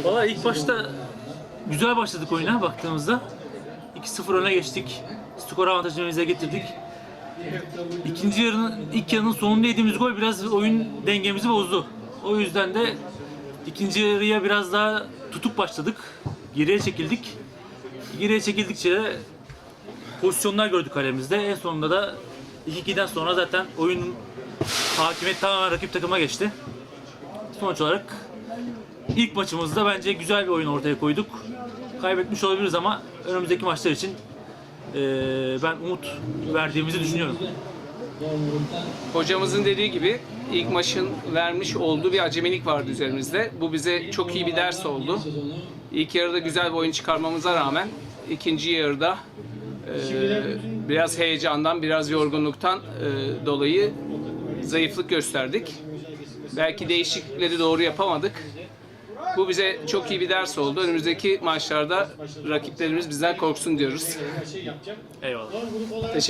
Valla ilk başta güzel başladık oyuna baktığımızda. 2-0 öne geçtik. Skor avantajını bize getirdik. İkinci yarının, ilk yarının sonunda yediğimiz gol biraz oyun dengemizi bozdu. O yüzden de ikinci yarıya biraz daha tutuk başladık. Geriye çekildik. Geriye çekildikçe de pozisyonlar gördük kalemizde. En sonunda da 2-2'den sonra zaten oyunun hakimiyet tamamen rakip takıma geçti. Sonuç olarak ilk maçımızda bence güzel bir oyun ortaya koyduk. Kaybetmiş olabiliriz ama önümüzdeki maçlar için eee, ben umut verdiğimizi düşünüyorum. Hocamızın dediği gibi ilk maçın vermiş olduğu bir acemilik vardı üzerimizde. Bu bize çok iyi bir ders oldu. İlk yarıda güzel bir oyun çıkarmamıza rağmen ikinci yarıda e, biraz heyecandan, biraz yorgunluktan e, dolayı zayıflık gösterdik. Belki değişiklikleri doğru yapamadık. Bu bize çok iyi bir ders oldu. Önümüzdeki maçlarda rakiplerimiz bizden korksun diyoruz. Eyvallah. Teşekkür